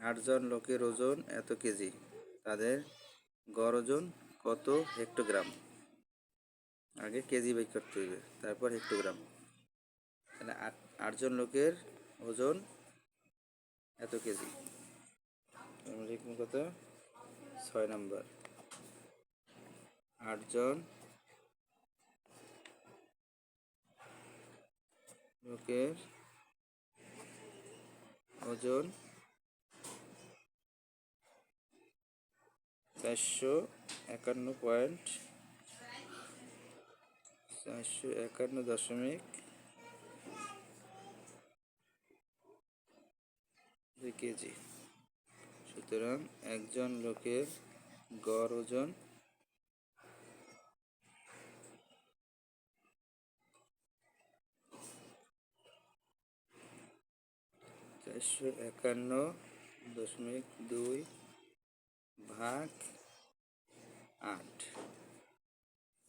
আটজন লোকের ওজন এত কেজি? তাদের গড় ওজন কত হেক্টোগ্রাম? আগে কেজি বের করতে হবে তারপর হেক্টোগ্রাম। তাহলে আট, আটজন লোকের ওজন এত কেজি? আমরা কত? ছয় নম্বর। আটজন লোকের ওজন চারশো একান্ন পয়েন্ট, চারশো একান্ন দশমিক। দুই কেজি। সুতরাং একজন লোকের গড় ওজন চারশো একান্ন দশমিক দুই ভাগ আট।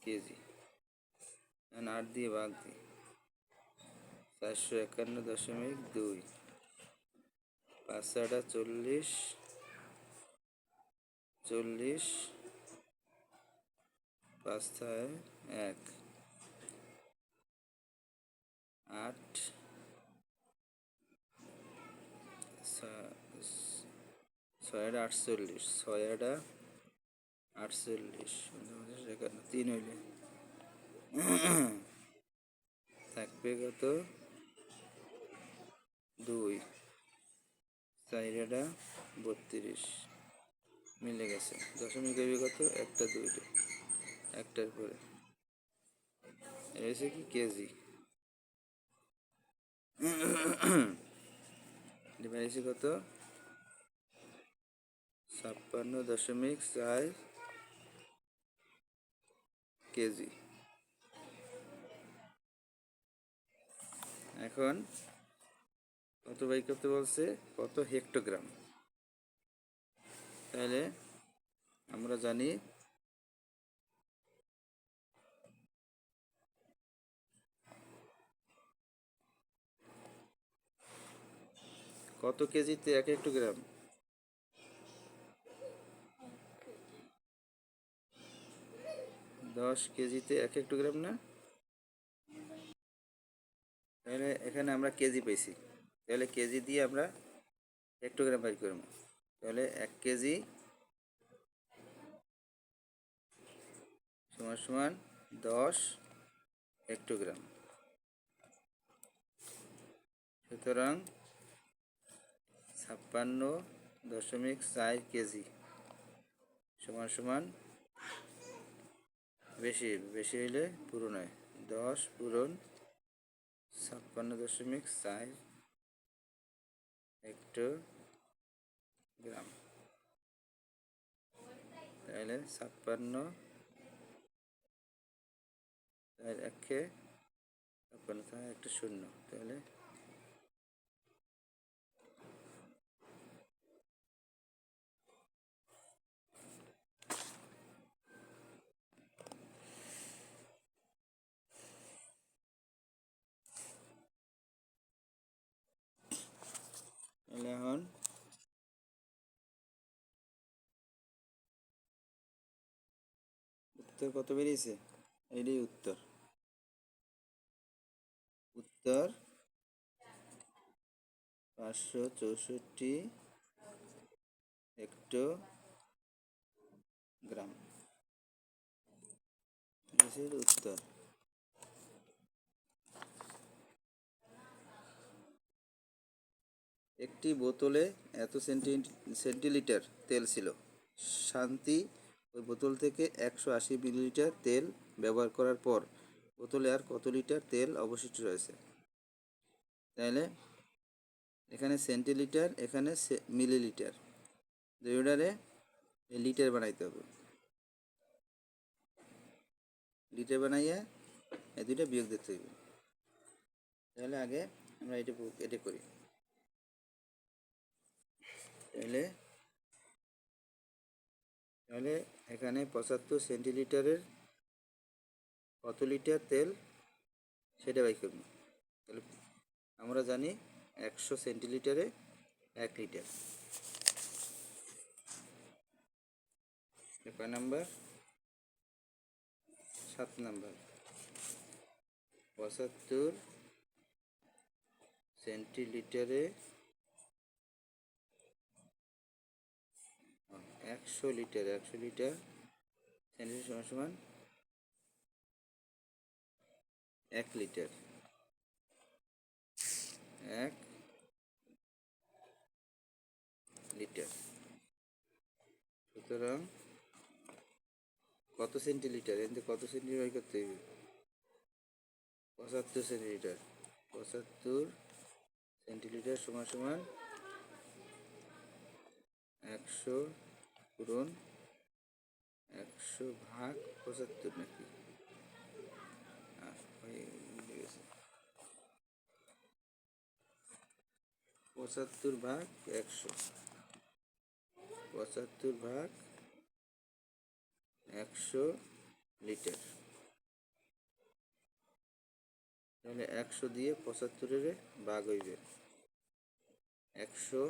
কেজি। আট দিয়ে ভাগ দিই। চারশো একান্ন দশমিক দুই। পাঁচ আটা চল্লিশ চল্লিশ, পাঁচ ছয় এক। আট ছ- ছয় আটা আটচল্লিশ, ছয় আটা আটচল্লিশ উনপঞ্চাশ, একান্ন তিন হইলে। থাকবে কত? দুই। চারিটা বত্রিশ। মিলে গেছে। দশমিক হইবে কত? একটা দুইটা। একটার পরে। হচ্ছে কি? কেজি। হচ্ছে কত? ছাপ্পান্ন দশমিক চার কেজি। এখন কত বাই করতে বলছে কত হেক্টোগ্রাম। তাহলে আমরা জানি কত কেজিতে এক হেক্টোগ্রাম? দশ কেজিতে এক হেক্টোগ্রাম না? তাহলে এখানে আমরা কেজি পেয়েছি তাহলে কেজি দিয়ে আমরা হেক্টোগ্রাম বাই করব। তাহলে এক কেজি সমান সমান দশ হেক্টোগ্রাম সুতরাং ছাপ্পান্ন দশমিক চার কেজি সমান সমান বেশি বেশি হইলে পূরণ হয় দশ পূরণ ছাপ্পান্ন দশমিক চার হেক্টো গ্রাম। তাহলে ছাপ্পান্ন একে ছাপ্পান্ন একটা শূন্য। তাহলে তাহলে উত্তর কত বেরিয়েছে? এটাই উত্তর। উত্তর পাঁচশো চৌষট্টি হেক্টো গ্রাম। দেশের উত্তর। একটি বোতলে এত সেন্টি সেন্টিলিটার তেল ছিল। শান্তি, ওই বোতল থেকে একশো আশি মিলিলিটার তেল ব্যবহার করার পর বোতলে আর কত লিটার তেল অবশিষ্ট রয়েছে? তাহলে এখানে সেন্টিলিটার, এখানে মিলিলিটার। দুইটারে লিটার বানাইতে হবে। লিটার বানাইয়া এই দুইটা বিয়োগ দিতে হবে তাহলে আগে আমরা এটা এটা করি। তাহলে তাহলে এখানে পঁচাত্তর সেন্টিলিটারের কত লিটার তেল? সেটা বাই করব তাহলে আমরা জানি একশো সেন্টিলিটারে এক লিটার কয় নাম্বার সাত নাম্বার পঁচাত্তর সেন্টিলিটারে একশো লিটার একশো লিটার সেন্টিলিটার সমান সমান এক লিটার। এক লিটার। সুতরাং কত সেন্টিলিটার? এতে কত সেন্টিমিটার করতে হবে? পঁচাত্তর সেন্টিলিটার। পঁচাত্তর সেন্টিলিটার সমান সমান একশো পূরণ একশো ভাগ পঁচাত্তর নাকি? পঁচাত্তর ভাগ একশো। পঁচাত্তর ভাগ একশো লিটার। তাহলে একশো দিয়ে পঁচাত্তরের ভাগ হইবে। একশো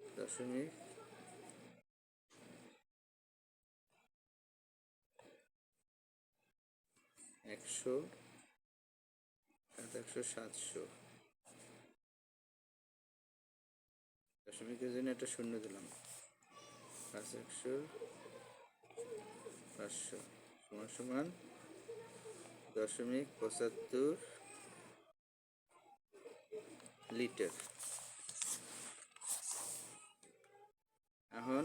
দশমিক একশো, সাত একশো, সাতশো। দশমিকের জন্য একটা শূন্য দিলাম। পাঁচ একশো, পাঁচশো। সমান সমান দশমিক পঁচাত্তর লিটার। এখন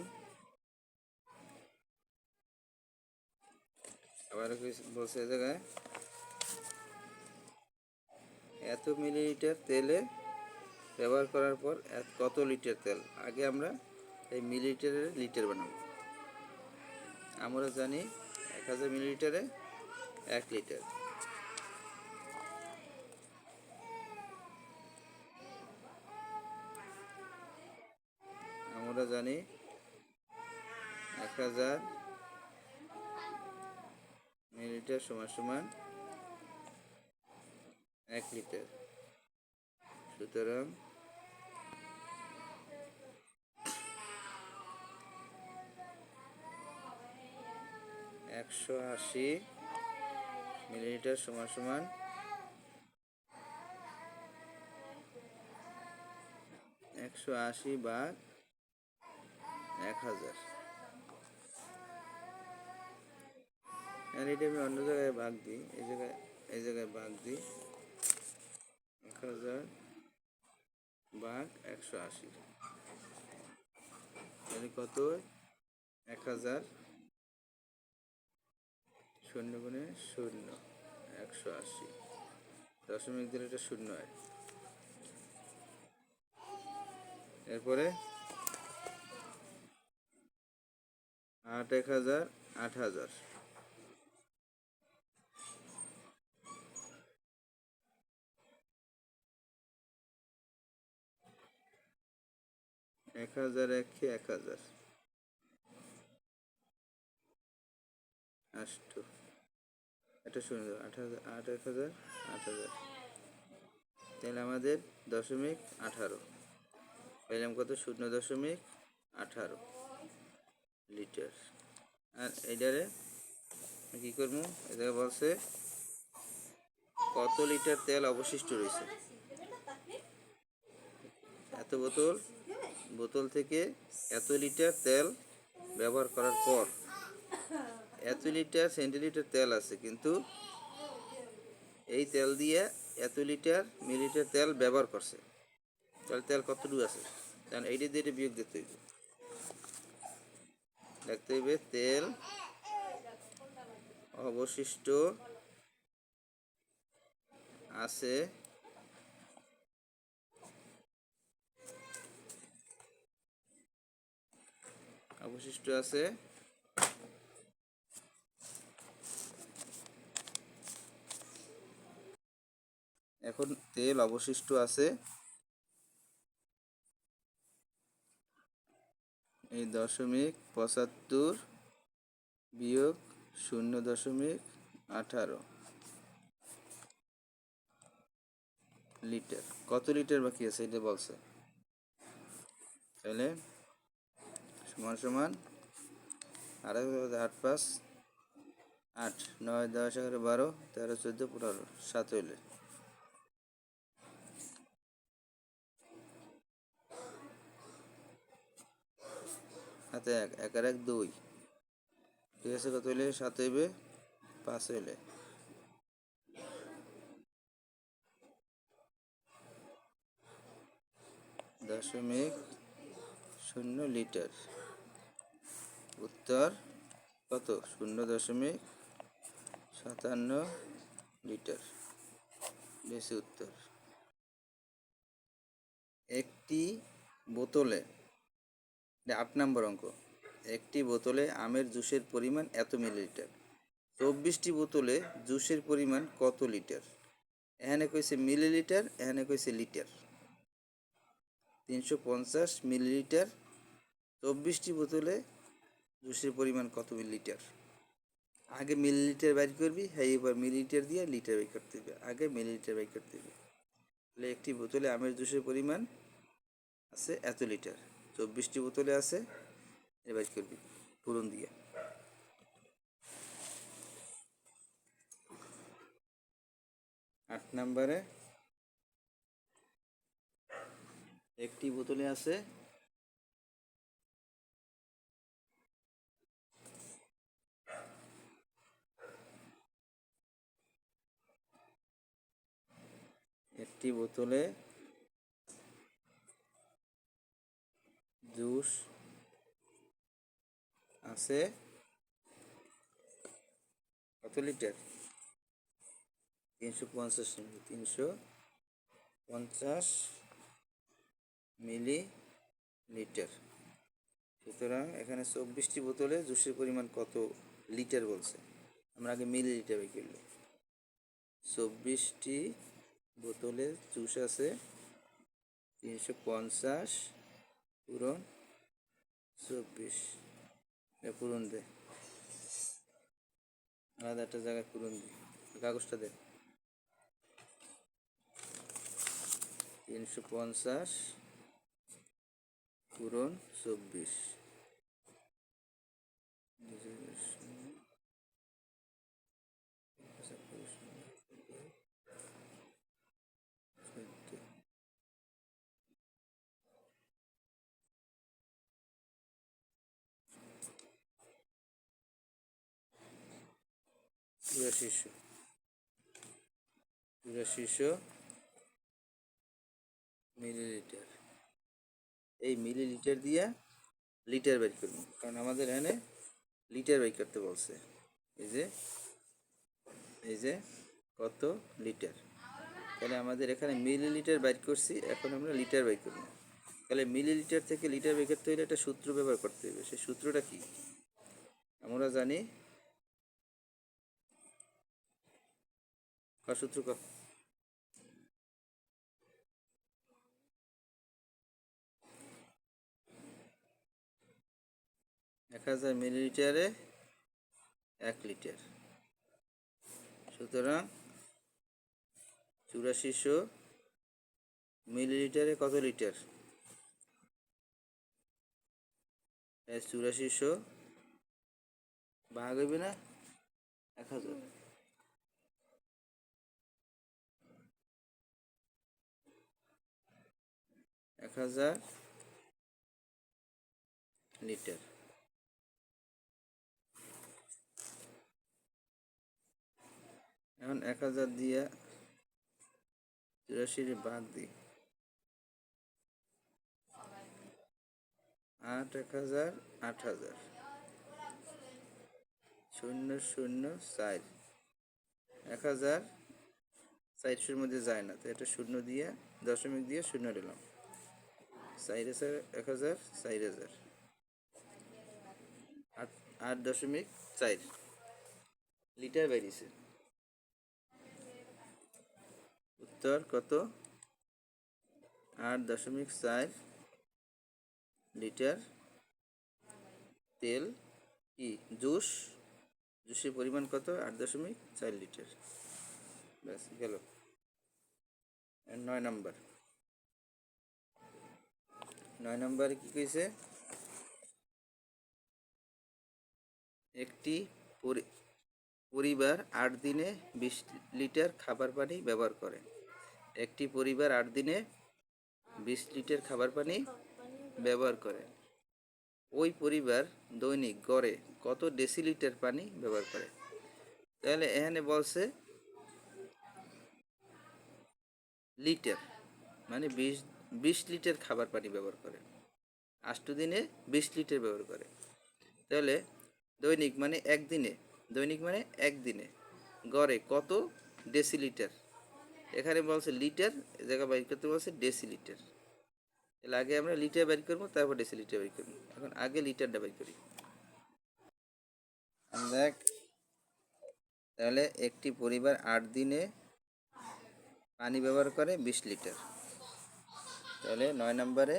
আবার বলছে এ জায়গায়? এত মিলিলিটার তেলে ব্যবহার করার পর কত লিটার তেল? আগে আমরা এই মিলিলিটারের লিটার বানাবো। আমরা জানি এক হাজার মিলিলিটারে এক লিটার। আমরা জানি এক হাজার মিলিলিটার সমান সমান এক লিটার। সুতরাং একশো আশি মিলিলিটার সমান সমান একশো আশি ভাগ এক হাজার। আর এটা আমি অন্য জায়গায় ভাগ দিই, এই জায়গায় এই জায়গায় ভাগ দিই, এক হাজার ভাগ একশো আশি। তাহলে কত এক হাজার শূন্য গুণে শূন্য, একশো আশি। দশমিক দিলে এটা শূন্য হয়। এরপরে আট এক হাজার আট হাজার। এক হাজার একে এক হাজার। আষ্ট। এটা শুনে দাও আট হাজার, আট, এক হাজার, আট হাজার। তাহলে আমাদের দশমিক আঠারো। পেলাম কত? শূন্য দশমিক আঠারো লিটার। আর এইটারে কী করব? এটা বলছে কত লিটার তেল অবশিষ্ট রয়েছে? এত বোতল বোতল থেকে এত লিটার তেল ব্যবহার করার পর এত লিটার সেন্টিলিটার তেল আছে, কিন্তু এই তেল দিয়ে এত লিটার মিলিলিটার তেল ব্যবহার করছে। তাহলে তেল কতটুকু আছে? কারণ এইটা দিয়ে এটা বিয়োগ দিতে হইবে। দেখতে হইবে তেল অবশিষ্ট আছে অবশিষ্ট আছে। এখন তেল অবশিষ্ট আছে। এই দশমিক পঁচাত্তর বিয়োগ শূন্য দশমিক আঠারো লিটার। কত লিটার বাকি আছে? এটা বলছে। তাহলে সমান সমান আর আট পাঁচ, আট, নয়, দশ, এগারো, বারো, তেরো, চোদ্দ, পনেরো, সাত হইলে। হাতে এক এক এক দুই। ঠিক আছে, কত হইলে? সাত হইবে, পাঁচ হইলে। দশমিক শূন্য লিটার। উত্তর কত? শূন্য দশমিক সাতান্ন লিটার। বেশি উত্তর। একটি বোতলে আট নম্বর অঙ্ক, একটি বোতলে আমের জুসের পরিমাণ এত মিলিলিটার? চব্বিশটি বোতলে জুসের পরিমাণ কত লিটার? এখানে কইছে মিলিলিটার, এখানে কইছে লিটার। তিনশো পঞ্চাশ মিলিলিটার। চব্বিশটি বোতলে জুসের পরিমাণ কত মিলিলিটার? আগে মিলিলিটার বাইর করবি হ্যাঁ এবার মিলিলিটার দিয়ে লিটার বাইর করতে হবে। আগে মিলিলিটার বাইর করতে হবে। তাহলে একটি বোতলে আমের জুসের পরিমাণ আছে এত লিটার। চব্বিশটি বোতলে আছে বাইর করবি পূরণ দিয়ে। আট নম্বরে একটি বোতলে আছে একটি বোতলে জুস আছে, কত লিটার? তিনশো পঞ্চাশ মিলি তিনশো পঞ্চাশ মিলি লিটার। সুতরাং এখানে চব্বিশটি বোতলে জুসের পরিমাণ কত লিটার বলছে? আমরা আগে মিলি লিটার বের চব্বিশটি বোতলে জুস আছে। তিনশো পঞ্চাশ পূরণ চব্বিশ। পূরণ দে। আলাদা একটা জায়গায় পূরণ দে। কাগজটা দে। তিনশো পঞ্চাশ পূরণ চব্বিশ। চুরাশিশো চুরাশিশো মিলিলিটার। এই মিলিলিটার দিয়া লিটার বের করব কারণ আমাদের এখানে লিটার বের করতে বলছে। এই যে এই যে কত লিটার? তাহলে আমাদের এখানে মিলিলিটার বাইর করছি, এখন আমরা লিটার বাইর করব। তাহলে মিলিলিটার থেকে লিটার বের করতে হলে একটা সূত্র ব্যবহার করতে হবে। সেই সূত্রটা কি? আমরা জানি কার সূত্র কর এক হাজার মিলিলিটারে এক লিটার। সুতরাং চুরাশিশো মিলিলিটারে কত লিটার? চুরাশিশো ভাগ হইবে না? এক হাজার। এক হাজার লিটার। এখন এক হাজার দিয়ে চুরাশির বাদ দিই। আট, এক হাজার, আট হাজার। শূন্য শূন্য, চার। এক হাজার, চারশোর মধ্যে যায় না, তো এটা শূন্য দিয়ে, দশমিক দিয়ে শূন্য দিলাম চার হাজার এক হাজার চার হাজার আট আট দশমিক চার লিটার বেরিয়েছে উত্তর কত? আট দশমিক চার লিটার তেল কি জুস, জুসের পরিমাণ কত? আট দশমিক চার লিটার। ব্যাস, গেল। নয় নম্বর। নয় নম্বরে কি কইছে? একটি পরি- পরিবার আট দিনে বিশ লিটার খাবার পানি ব্যবহার করে। একটি পরিবার আট দিনে বিশ লিটার খাবার পানি ব্যবহার করে। ওই পরিবার দৈনিক গড়ে কত ডেসিলিটার পানি ব্যবহার করে? তাহলে এখানে বলছে লিটার মানে বিশ বিশ লিটার খাবার পানি ব্যবহার করে। আষ্ট দিনে বিশ লিটার ব্যবহার করে। তাহলে দৈনিক মানে একদিনে, দৈনিক মানে একদিনে গড়ে কত ডেসিলিটার? এখানে বলছে লিটার জায়গা বাইর করতে বলছে ডেসিলিটার। তাহলে আগে আমরা লিটার বের করব, তারপর ডেসিলিটার বের করব। এখন আগে লিটারটা বের করি। দেখ, তাহলে একটি পরিবার আট দিনে পানি ব্যবহার করে বিশ লিটার। তাহলে নয় নম্বরে।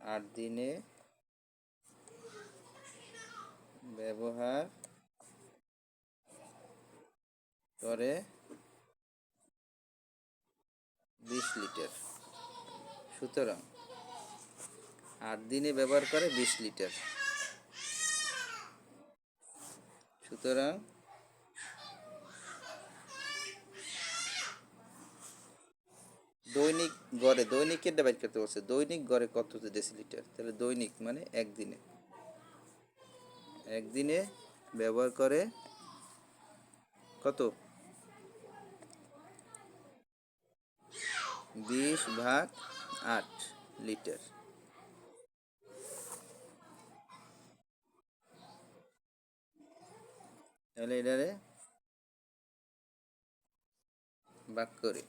আট দিনে ব্যবহার করে বিশ লিটার। সুতরাং আট দিনে ব্যবহার করে বিশ লিটার। সুতরাং দৈনিক গড়ে দৈনিকের বাইর করতে বলছে, দৈনিক গড়ে কত ডেসিলিটার তাহলে দৈনিক মানে একদিনে। একদিনে ব্যবহার করে কত? বিশ ভাগ আট লিটার। তাহলে এটারে ভাগ করি।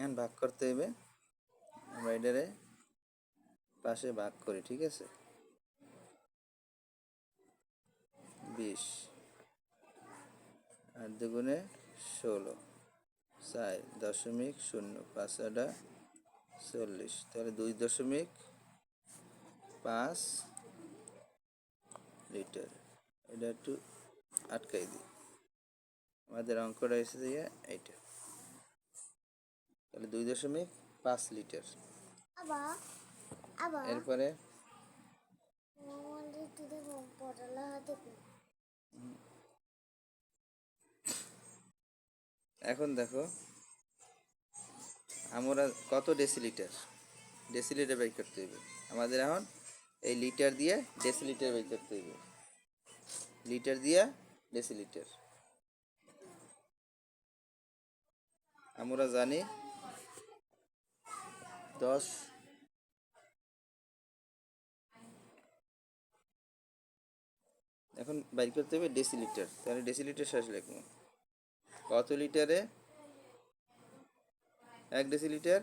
এখন ভাগ করতে হবে এটারে পাশে ভাগ করি, ঠিক আছে? বিশ আট দুগুণে ষোলো, চার দশমিক শূন্য, পাঁচ আটা চল্লিশ। তাহলে দুই দশমিক পাঁচ লিটার। এটা একটু আটকাই দিই। আমাদের অঙ্কটা এসে দিয়ে এইটা। তাহলে দুই দশমিক পাঁচ লিটার। এরপরে? এখন দেখো আমরা কত ডেসিলিটার ডেসিলিটার বের করতে হবে। আমাদের এখন এই লিটার দিয়ে ডেসিলিটার বের করতে হবে। লিটার দিয়ে ডেসিলিটার আমরা জানি দশ এখন বাইর করতে হবে ডেসিলিটার তাহলে ডেসিলিটার শেষ লিখব। কত লিটারে? এক ডেসিলিটার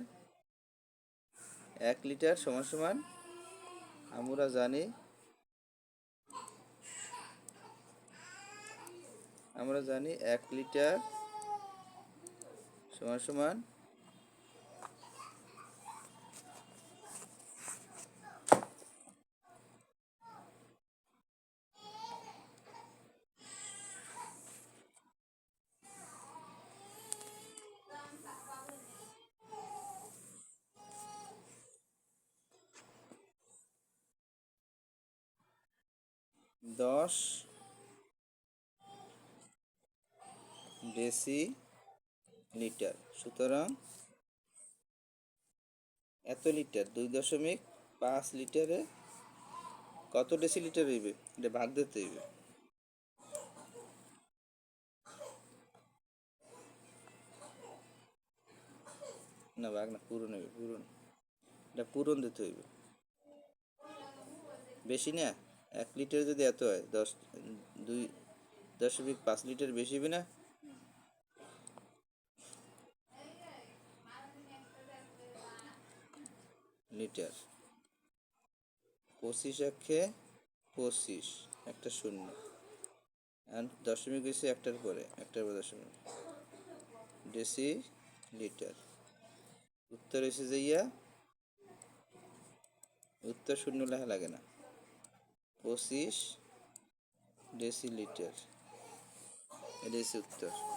এক লিটার সমান সমান আমরা জানি আমরা জানি এক লিটার সমান সমান দশ ডেসি লিটার। সুতরাং এত লিটার, দুই দশমিক পাঁচ লিটারে কত ডেসি লিটার হইবে? এটা ভাগ দিতে হইবে। না ভাগ না পূরণ হইবে পূরণ এটা পূরণ দিতে হইবে। বেশি না? এক লিটার যদি এত হয়, দশ, দুই দশমিক পাঁচ লিটার বেশি হবে না? লিটার। পঁচিশ একে পঁচিশ, একটা শূন্য। দশমিক হয়েছে একটার পরে একটার পরে দশমিক। Decilitre. উত্তর এসে যাইয়া উত্তর শূন্য লেখা লাগে না। পঁচিশ ডেসিলিটার। এটাই উত্তর।